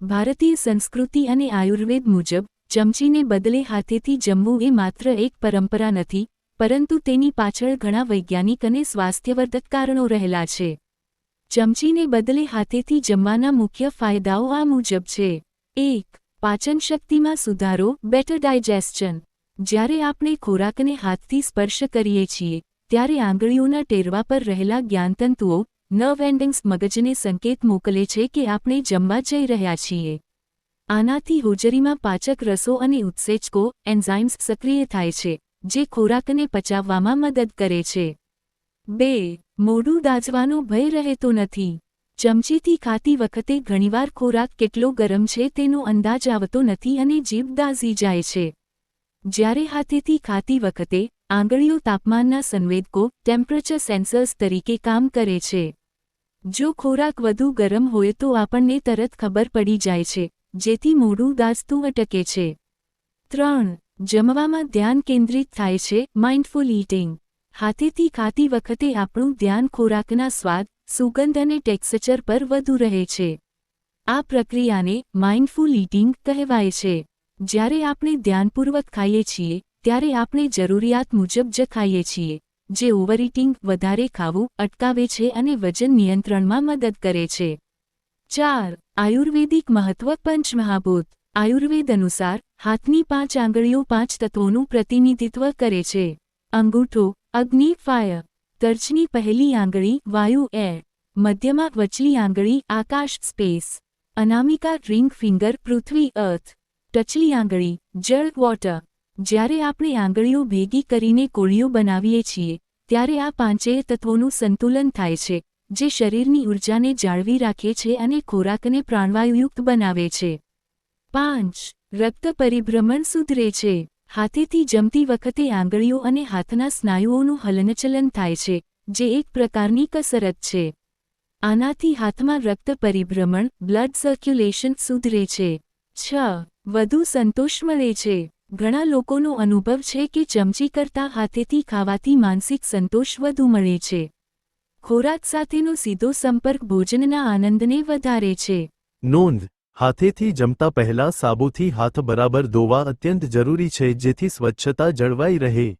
ભારતીય સંસ્કૃતિ અને આયુર્વેદ મુજબ, ચમચીને બદલે હાથેથી જમવું એ માત્ર એક પરંપરા નથી, પરંતુ તેની પાછળ ઘણા વૈજ્ઞાનિક અને સ્વાસ્થ્યવર્ધક કારણો રહેલા છે. ચમચીને બદલે હાથેથી જમવાના મુખ્ય ફાયદાઓ આ મુજબ છે. એક પાચનશક્તિમાં સુધારો બેટર ડાયજેસ્શન જ્યારે આપણે ખોરાકને હાથથી સ્પર્શ કરીએ છીએ, ત્યારે આંગળીઓના ટેરવા પર રહેલા જ્ઞાનતંતુઓ નર્વ એન્ડિંગ્સ મગજને સંકેત મોકલે છે કે આપણે જમવા જઈ રહ્યા છીએ. આનાથી હોજરીમાં પાચક રસો અને ઉત્સેચકો એન્ઝાઇમ્સ સક્રિય થાય છે, જે ખોરાકને પચાવવામાં મદદ કરે છે. બે મોઢું દાજવાનો ભય રહેતો નથી. ચમચીથી ખાતી વખતે ઘણીવાર ખોરાક કેટલો ગરમ છે તેનો અંદાજ આવતો નથી અને જીભ દાઝી જાય છે. જ્યારે હાથેથી ખાતી વખતે આંગળીઓ તાપમાનના સંવેદકો ટેમ્પરેચર સેન્સર્સ તરીકે કામ કરે છે. જો ખોરાક વધુ ગરમ હોય તો આપણને તરત ખબર પડી જાય છે, જેથી મોઢું દાસતું અટકે છે. ત્રણ, જમવામાં ધ્યાન કેન્દ્રિત થાય છે માઇન્ડફુલ ઈટિંગ હાથેથી ખાતી વખતે આપણું ધ્યાન ખોરાકના સ્વાદ, સુગંધ અને ટેક્સચર પર વધુ રહે છે. આ પ્રક્રિયાને માઇન્ડફુલ ઈટિંગ કહેવાય છે. જ્યારે આપણે ધ્યાનપૂર્વક ખાઈએ છીએ, ત્યારે આપણે જરૂરિયાત મુજબ જ ખાઈએ છીએ. જે ઓવરઇટિંગ વધારે ખાવું, અટકાવે છે અને વજન નિયંત્રણમાં મદદ કરે છે. ચાર, આયુર્વેદિક મહત્વ પંચમહાભૂત. આયુર્વેદ અનુસાર, હાથની પાંચ આંગળીઓ પાંચ તત્વોનું પ્રતિનિધિત્વ કરે છે. અંગૂઠો, અગ્નિ ફાયર તર્જની પહેલી આંગળી, વાયુ, એર. મધ્યમાં વચલી આંગળી, આકાશ, સ્પેસ. અનામિકા, રિંગ, ફિંગર, પૃથ્વી, અર્થ. ટચલી આંગળી, જળ, વોટર. જ્યારે આપણે આંગળીઓ ભેગી કરીને કોળીઓ બનાવીએ છીએ, ત્યારે આ પાંચેય તત્વોનું સંતુલન થાય છે, જે શરીરની ઊર્જાને જાળવી રાખે છે અને ખોરાકને પ્રાણવાયુયુક્ત બનાવે છે. પાંચ, રક્ત પરિભ્રમણ સુધરે છે. હાથેથી જમતી વખતે આંગળીઓ અને હાથના સ્નાયુઓનું હલનચલન થાય છે, જે એક પ્રકારની કસરત છે. આનાથી હાથમાં રક્ત પરિભ્રમણ, બ્લડ સર્ક્યુલેશન સુધરે છે. છ, વધુ સંતોષ મળે છે. ઘણા લોકોનો અનુભવ છે કે ચમચી કરતાં હાથેથી ખાવાથી માનસિક સંતોષ વધુ મળે છે. ખોરાક સાથેનો સીધો સંપર્ક ભોજનના આનંદને વધારે છે. નોંધ, હાથેથી જમતા પહેલા સાબુથી હાથ બરાબર ધોવા અત્યંત જરૂરી છે જેથી સ્વચ્છતા જળવાઈ રહે.